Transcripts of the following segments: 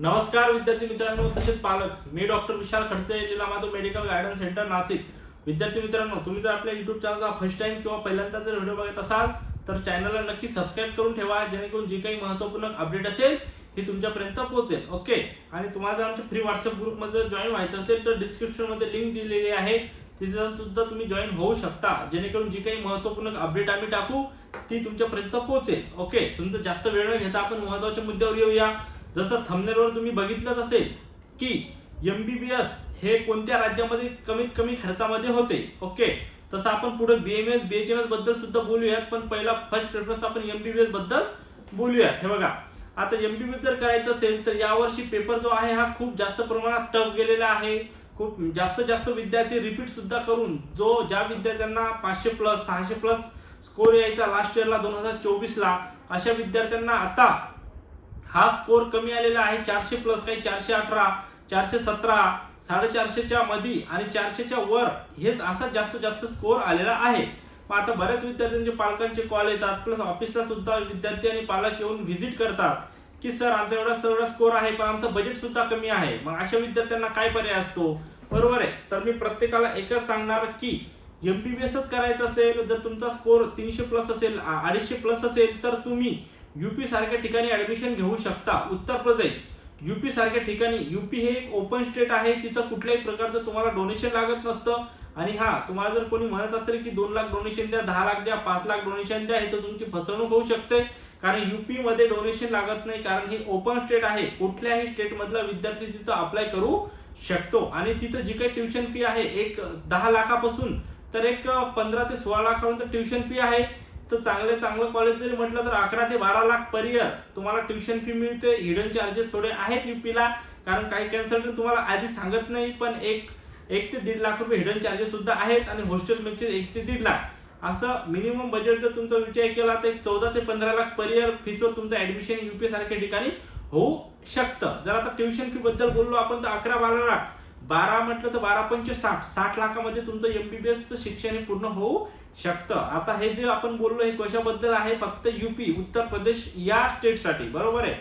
नमस्कार विद्यार्थी मित्रांनो तसेच पालक मी डॉक्टर विशाल खडसे जिल्हा Madhav medical guidance centre Nashik. विद्यार्थी मित्रांनो तुम्ही जर आपल्या युट्यूब चॅनलचा फर्स्ट टाइम किंवा पहिल्यांदा जर व्हिडिओ बघत असाल तर चॅनलला नक्की सबस्क्राईब करून ठेवा जेणेकरून जे काही महत्त्वपूर्ण अपडेट असेल हे तुमच्यापर्यंत पोहोचेल. ओके आणि तुम्हाला जर आमच्या फ्री व्हॉट्सअप ग्रुपमध्ये जॉईन व्हायचं असेल तर डिस्क्रिप्शनमध्ये लिंक दिलेली आहे. तिथे सुद्धा तुम्ही जॉईन होऊ शकता. जेणेकरून जी काही महत्त्वपूर्ण अपडेट आम्ही टाकू ती तुमच्यापर्यंत पोहोचेल. ओके तुमचं जास्त वेळ न घेता आपण महत्त्वाच्या मुद्द्यावर येऊया. जसं थमनेलवर तुम्ही बघितलंच असेल की एम बी बी एस हे कोणत्या राज्यामध्ये कमीत कमी खर्चामध्ये होते? ओके तसं आपण पुढे बीएमएस बीएचएमएसबद्दल सुद्धा बोलूयात पण पहिला फर्स्ट प्रेफरन्स आपण एमबीबीएसबद्दल बोलूयात. हे बघा. आता एमबीबीएस जर करायचं असेल तर यावर्षी पेपर जो आहे हा खूप जास्त प्रमाणात टफ गेलेला आहे. खूप जास्त जास्त विद्यार्थी रिपीट सुद्धा करून जो ज्या विद्यार्थ्यांना पाचशे प्लस सहाशे प्लस स्कोर यायचा लास्ट इयरला दोन हजार चोवीसला अशा विद्यार्थ्यांना आता हा स्कोर कमी आलेला आहे. चारशे प्लस काही चारशे अठरा चारशे सतरा साडेचारशेच्या मध्ये आणि चारशेच्या वर हेच असा जास्त जास्त स्कोर आलेला आहे. मग आता बऱ्याच विद्यार्थ्यांचे पालकांचे कॉल येतात. प्लस ऑफिसला सुद्धा विद्यार्थी आणि पालक येऊन व्हिजिट करतात की सर आमचा एवढा एवढा स्कोर आहे पण आमचं बजेट सुद्धा कमी आहे. मग अशा विद्यार्थ्यांना काय पर्याय असतो? बरोबर आहे. तर मी प्रत्येकाला एकच सांगणार की एमबीबीएसच करायचं असेल जर तुमचा स्कोर तीनशे प्लस असेल अडीचशे प्लस असेल तर तुम्ही युपी सारख्या ठिकाणी ऍडमिशन घेऊ शकता. उत्तर प्रदेश. युपी सारख्या ठिकाणी युपी हे एक ओपन स्टेट आहे. तिथं कुठल्याही प्रकारचं तुम्हाला डोनेशन लागत नसतं. आणि हा तुम्हाला जर कोणी म्हणत असेल की दोन लाख डोनेशन द्या दहा लाख द्या पाच लाख डोनेशन द्या हे तर तुमची फसवणूक होऊ शकते. कारण युपी मध्ये डोनेशन लागत नाही. कारण हे ओपन स्टेट आहे. कुठल्याही स्टेटमधला विद्यार्थी तिथं अप्लाय करू शकतो. आणि तिथं जी काही ट्युशन फी आहे एक दहा लाखापासून तर एक पंधरा ते सोळा लाखापर्यंत ट्युशन फी आहे. तर चांगले चांगलं कॉलेज जरी म्हटलं तर अकरा ते बारा लाख पर तुम्हाला ट्युशन फी मिळते हिडन चार्जेस थोडे आहेत युपीला कारण काही कन्सल्टंट तुम्हाला आधी सांगत नाही पण एक एक ते दीड लाख रुपये हिडन चार्जेस सुद्धा आहेत आणि हॉस्टेल मेचे एक ते दीड लाख. असं मिनिमम बजेट जर तुमचा विचार केला तर चौदा ते पंधरा लाख पर इयर फीसवर तुमचं ऍडमिशन युपी सारख्या ठिकाणी होऊ शकतं. जर आता ट्युशन फी बद्दल बोललो आपण तर अकरा बारा लाख. बारा म्हटलं तर बारा पंचे साठ. साठ लाखामध्ये तुमचं एमबीबीएसचं शिक्षण हे पूर्ण होऊ शकतं. आता हे जे आपण बोललो हे कशाबद्दल आहे? फक्त युपी उत्तर प्रदेश या स्टेटसाठी बरोबर आहे?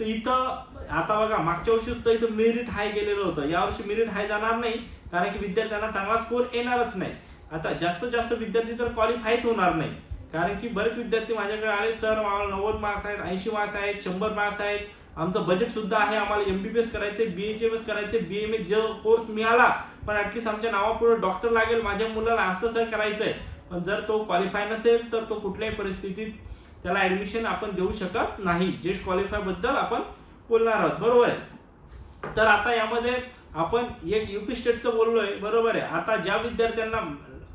तर इथं आता बघा मागच्या वर्षी सुद्धा इथं मेरिट हाय गेलेलं होतं. यावर्षी मेरिट हाय जाणार नाही कारण की विद्यार्थ्यांना चांगला स्कोर येणारच नाही. आता जास्तीत जास्त विद्यार्थी तर क्वालिफायच होणार नाही. कारण की बरेच विद्यार्थी माझ्याकडे आले सर मला नव्वद मार्क्स आहेत ऐंशी मार्क्स आहेत शंभर मार्क्स आहेत. आमचं बजेट सुद्धा आहे आम्हाला एमबीबीएस करायचे बीएचएमएस करायचे बीएमएस जो कोर्स मिळाला पण ऍटलीस्ट आमच्या नावापुढे डॉक्टर लागेल माझ्या मुलाला असं सर करायचंय. पण जर तो क्वालिफाय नसेल तर तो कुठल्याही परिस्थितीत त्याला ऍडमिशन आपण देऊ शकत नाही. जेस्ट क्वालिफायबद्दल आपण बोलणार आहोत. बरोबर आहे? तर आता यामध्ये आपण एक युपी स्टेटचं बोललोय. बरोबर आहे? आता ज्या विद्यार्थ्यांना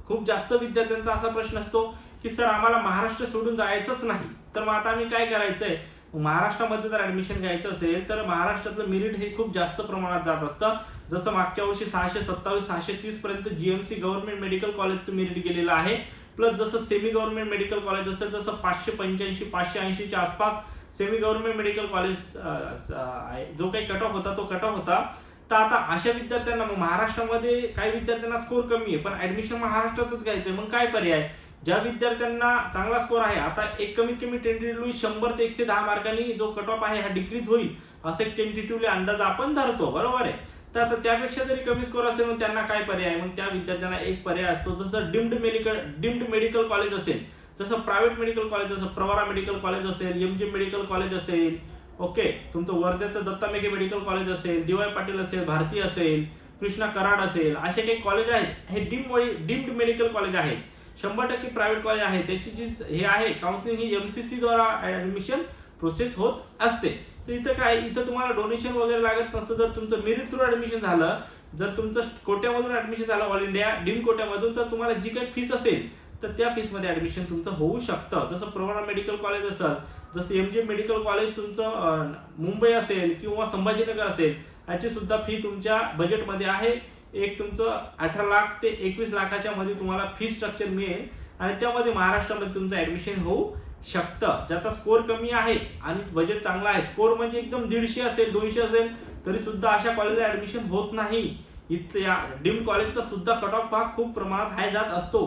खूप जास्त विद्यार्थ्यांचा असा प्रश्न असतो की सर आम्हाला महाराष्ट्र सोडून जायचंच नाही. तर मग आता आम्ही काय करायचंय? महाराष्ट्रामध्ये जर ऍडमिशन घ्यायचं असेल तर महाराष्ट्रातलं मेरिट हे खूप जास्त प्रमाणात जात असतं. जसं मागच्या वर्षी सहाशे सत्तावीस सहाशे तीस पर्यंत जीएमसी गव्हर्नमेंट मेडिकल कॉलेजचं मेरिट गेलेलं आहे. प्लस जसं सेमी गव्हर्नमेंट मेडिकल कॉलेज असेल जसं पाचशे पंच्याऐंशी पाचशे ऐंशीच्या आसपास सेमी गव्हर्नमेंट मेडिकल कॉलेज आहे. जो काही कट ऑफ होता तो कट ऑफ होता. तर आता अशा विद्यार्थ्यांना मग महाराष्ट्रामध्ये काही विद्यार्थ्यांना स्कोर कमी आहे पण ऍडमिशन महाराष्ट्रातच घ्यायचंय. मग काय पर्याय? ज्या विद्यार्थ्यांना चांगला स्कोर आहे आता एक कमीत कमी टेंटेटिव्हली शंभर ते एकशे दहा मार्कांनी जो कट ऑफ आहे हा डिक्रीज होईल असे एक टेंटेटिव्हली अंदाज आपण धरतो बरोबर आहे? तर आता त्यापेक्षा जरी कमी स्कोर असेल मग त्यांना काय पर्याय मग त्या विद्यार्थ्यांना एक पर्याय असतो जसं deemed medical deemed medical college असेल जसं प्रायव्हेट मेडिकल कॉलेज जसं प्रवारा मेडिकल कॉलेज असेल एम जी मेडिकल कॉलेज असेल ओके तुमचं वर्ध्याचं दत्ता मेघे मेडिकल कॉलेज असेल डी वाय पाटील असेल भारती असेल कृष्णा कराड असेल असे काही कॉलेज आहेत हे डिम डिम्ड मेडिकल कॉलेज आहेत. शंभर टक्के प्रायव्हेट कॉलेज आहे. त्याची जी हे आहे काउन्सिलिंग ही एमसीसी द्वारा ऍडमिशन प्रोसेस होत असते. तर इथं काय इथं तुम्हाला डोनेशन वगैरे लागत नसतं. जर तुमचं मेरिट थ्रू ऍडमिशन झालं जर तुमचं कोट्यामधून ऍडमिशन झालं ऑल इंडिया डीम कोट्यामधून तर तुम्हाला जी काही फीस असेल तर त्या फीसमध्ये ऍडमिशन तुमचं होऊ शकतं. जसं प्रवरा मेडिकल कॉलेज असेल जसं एम जे मेडिकल कॉलेज तुमचं मुंबई असेल किंवा संभाजीनगर असेल याची सुद्धा फी तुमच्या बजेटमध्ये आहे. एक तुमचं अठरा लाख ते एकवीस लाखाच्या मध्ये तुम्हाला फी स्ट्रक्चर मिळेल आणि त्यामध्ये महाराष्ट्रामध्ये तुमचं ऍडमिशन होऊ शकतं. ज्याचा स्कोर कमी आहे आणि बजेट चांगला आहे. स्कोर म्हणजे एकदम दीडशे असेल दोनशे असेल तरी सुद्धा अशा कॉलेजला ऍडमिशन होत नाही. इथं या डीम कॉलेजचा सुद्धा कट ऑफ हा खूप प्रमाणात हाय जात असतो.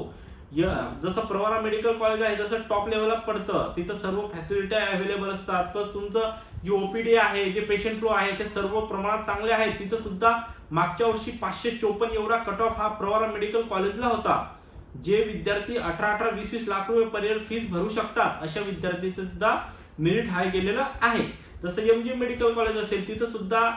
जसं प्रवारा मेडिकल कॉलेज आहे जसं टॉप लेवलला पडतं तिथं सर्व फॅसिलिटी अवेलेबल असतात. प्लस तुमचं जे ओपीडी आहे जे पेशंट फ्लो आहे ते सर्व प्रमाणात चांगले आहेत. तिथं सुद्धा मागच्या वर्षी पाचशे चोपन्न एवढा कट ऑफ हा प्रवारा मेडिकल कॉलेजला होता. जे विद्यार्थी अठरा अठरा वीस वीस लाख रुपये पर्यंत फीस भरू शकतात अशा विद्यार्थी सुद्धा मेरिट हाय गेलेलं आहे. जसं एम जी मेडिकल कॉलेज असेल तिथं सुद्धा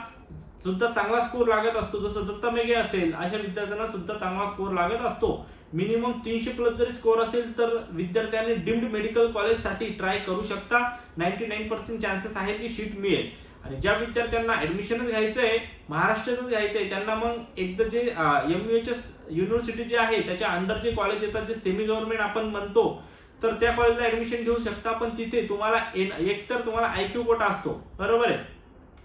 सुद्धा चांगला स्कोर लागत असतो. जसं दत्ता मेघे असेल अशा विद्यार्थ्यांना सुद्धा चांगला स्कोर लागत असतो. मिनिमम तीनशे प्लस जरी स्कोर असेल तर विद्यार्थ्यांनी डिम्ड मेडिकल कॉलेजसाठी ट्राय करू शकता. नाईन्टी नाईन पर्सेंट चान्सेस आहेत की शीट मिळेल. आणि ज्या विद्यार्थ्यांना ऍडमिशनच घ्यायचं आहे महाराष्ट्रातच घ्यायचं आहे त्यांना मग एकदा जे M U H S university जे आहे त्याच्या अंडर जे कॉलेज येतात जे सेमी गव्हर्नमेंट आपण म्हणतो तर त्या कॉलेजला ऍडमिशन घेऊ शकता. पण तिथे तुम्हाला एन- एकतर तुम्हाला आयक्यू कोटा असतो. बरोबर आहे?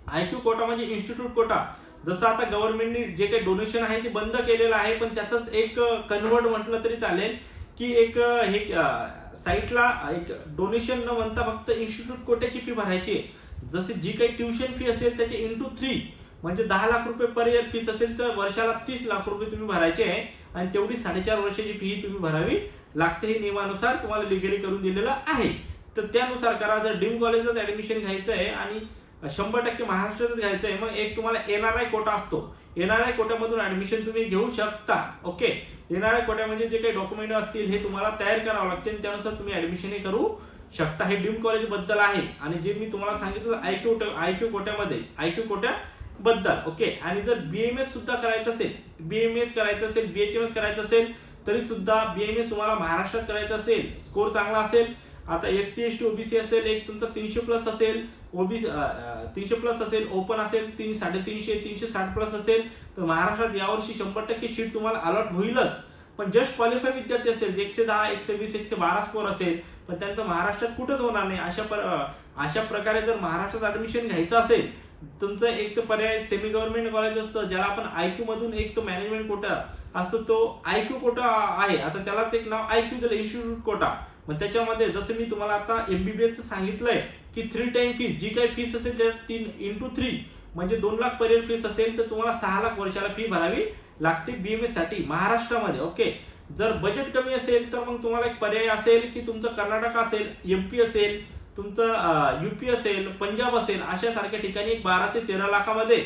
आयक्यू कोटा म्हणजे इन्स्टिट्यूट कोटा जसं आता गव्हर्नमेंटने जे काही डोनेशन आहे ते बंद केलेलं आहे पण त्याचंच एक कन्वर्ट म्हटलं तरी चालेल की एक हे साईटला एक डोनेशन न म्हणता फक्त इन्स्टिट्यूट कोट्याची फी भरायची आहे. जसे जी काही ट्युशन फी असेल त्याचे इंटू थ्री म्हणजे दहा लाख रुपये पर इयर फीस असेल तर वर्षाला तीस लाख रुपये तुम्ही भरायचे आहे आणि तेवढी साडेचार वर्षाची फी तुम्ही भरावी लागते हे नियमानुसार तुम्हाला लिगली करून दिलेलं आहे. तर त्यानुसार करा जर डीम कॉलेजलाच ऍडमिशन घ्यायचं आहे आणि शंभर टक्के महाराष्ट्रातच घ्यायचं आहे मग एक तुम्हाला एनआरआय कोटा असतो. एनआरआय कोट्यामधून ऍडमिशन तुम्ही घेऊ शकता. ओके एनआरआय कोट्यामध्ये म्हणजे जे काही डॉक्युमेंट असतील हे तुम्हाला तयार करावं लागते आणि त्यानुसार तुम्ही ऍडमिशन करू शकता. हे ड्रीम कॉलेजबद्दल आहे. आणि जे मी तुम्हाला सांगितलं आयक्यू आयक्यू कोट्यामध्ये आयक्यू कोट्या बद्दल. ओके आणि जर बीएमएस सुद्धा करायचं असेल बीएमएस करायचं असेल बीएचएमएस करायचं असेल तरी सुद्धा बीएमएस तुम्हाला महाराष्ट्रात करायचं असेल. स्कोर चांगला असेल. आता S C S T OBC असेल एक तुमचा तीनशे प्लस असेल. ओबीसी तीनशे प्लस असेल ओपन असेल तीन साडेतीनशे तीनशे साठ प्लस असेल तर महाराष्ट्रात यावर्षी शंभर टक्के शीट तुम्हाला अलॉट होईलच. पण जस्ट क्वालिफाय विद्यार्थी असेल एकशे दहा एकशे वीस एकशे बारा स्कोर असेल पण त्यांचं महाराष्ट्रात कुठंच होणार नाही. अशा पर अशा प्रकारे जर महाराष्ट्रात ऍडमिशन घ्यायचं असेल तुमचं एक तर पर्याय सेमी गव्हर्नमेंट कॉलेज असतं ज्याला आपण आयक्यू मधून एक तो मॅनेजमेंट कोटा असतो तो आयक्यू कोटा आहे. आता त्यालाच एक नाव आयक्यू दिलं इन्स्टिट्यूट कोटा मग त्याच्यामध्ये जसं मी तुम्हाला आता एमबीबीएस सांगितलंय की थ्री टाइम फीस जी काही फीस असेल त्या तीन इंटू थ्री म्हणजे दोन लाख पर्यंत फीस असेल तर तुम्हाला सहा लाख वर्षाला फी भरावी लागते बीएमएससाठी महाराष्ट्रामध्ये ओके जर बजेट कमी असेल तर मग तुम्हाला एक पर्याय असेल की तुमचं कर्नाटक असेल एम पी असेल तुमचं युपी असेल पंजाब असेल अशा सारख्या ठिकाणी एक बारा ते तेरा लाखामध्ये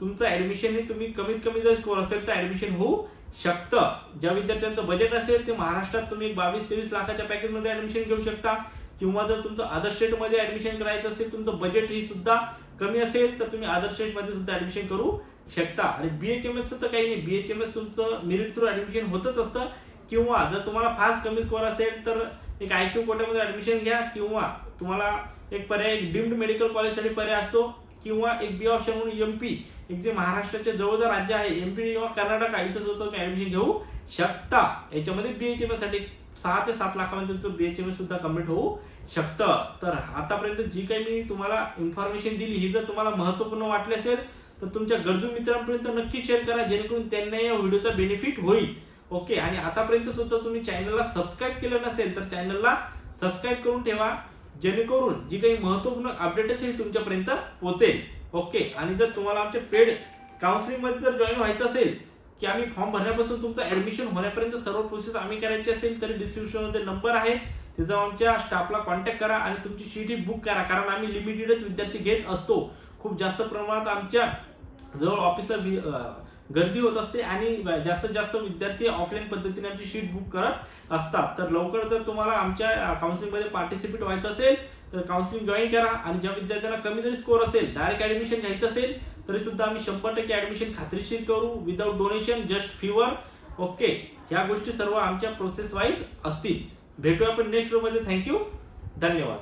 तुमचं ऍडमिशन हे तुम्ही कमीत कमी जर स्कोर असेल तर ऍडमिशन होऊ शकतं. ज्या विद्यार्थ्यांचं बजेट असेल ते महाराष्ट्रात तुम्ही एक बावीस तेवीस लाखाच्या पॅकेजमध्ये ऍडमिशन घेऊ शकता. किंवा जर तुमचं अदर स्टेटमध्ये ऍडमिशन करायचं असेल तुमचं बजेट ही सुद्धा कमी असेल तर तुम्ही अदर स्टेटमध्ये सुद्धा ऍडमिशन करू शकता. आणि बीएचएमएसचं तर काही नाही. बीएचएमएस तुमचं मेरिट थ्रू ऍडमिशन होतच असतं. किंवा जर तुम्हाला फारच कमी स्कोअर असेल तर एक आय क्यू कोट्यामध्ये ऍडमिशन घ्या. किंवा तुम्हाला एक पर्याय एक डिम्ड मेडिकल कॉलेजसाठी पर्याय असतो. किंवा एक बी ऑप्शन म्हणून एम पी एक जे महाराष्ट्राचे जवळचं राज्य आहे एम पी किंवा कर्नाटक आहे इथं सुद्धा तुम्ही ऍडमिशन घेऊ शकता. याच्यामध्ये बीएचएमएससाठी सहा ते सात लाखामध्ये तो बीएचएमएस सुद्धा कंप्लीट होऊ शकतं. तर आतापर्यंत जी काही मी तुम्हाला इन्फॉर्मेशन दिली ही जर तुम्हाला महत्त्वपूर्ण वाटली असेल तर तुमच्या गरजू मित्रांपर्यंत नक्की शेअर करा जेणेकरून त्यांना या व्हिडिओचा बेनिफिट होईल. ओके आणि आतापर्यंत सुद्धा तुम्ही चॅनलला सबस्क्राईब केलं नसेल तर चॅनलला सबस्क्राईब करून ठेवा जेणेकरून जी काही महत्त्वपूर्ण अपडेट असेल तुमच्यापर्यंत पोहोचेल ओके आणि जर तुम्हाला आमच्या पेड काउन्सिलिंगमध्ये जर जॉईन व्हायचं असेल की आम्ही फॉर्म भरण्यापासून तुमचं ऍडमिशन होण्यापर्यंत सर्व प्रोसेस आम्ही करायची असेल तरी डिस्क्रिप्शनमध्ये नंबर आहे. तिचा आमच्या स्टाफला कॉन्टॅक्ट करा आणि तुमची सीट बुक करा. कारण आम्ही लिमिटेडच विद्यार्थी घेत असतो. खूप जास्त प्रमाणात आमच्या जवळ ऑफिसला गर्दी होत असते आणि जास्तीत जास्त विद्यार्थी ऑफलाईन पद्धतीने आमची शीट बुक करत असतात. तर लवकर जर तुम्हाला आमच्या काउन्सिलिंगमध्ये पार्टिसिपेट व्हायचं असेल तर काउन्सिलिंग जॉईन करा आणि ज्या विद्यार्थ्यांना कमी जरी स्कोर असेल डायरेक्ट ऍडमिशन घ्यायचं असेल तरी सुद्धा आम्ही शंभर टक्के ऍडमिशन खात्रीशीर करू without donation just fever okay ह्या गोष्टी सर्व आमच्या प्रोसेस वाईज असतील. भेटूया आपण नेक्स्टमध्ये. थँक्यू धन्यवाद.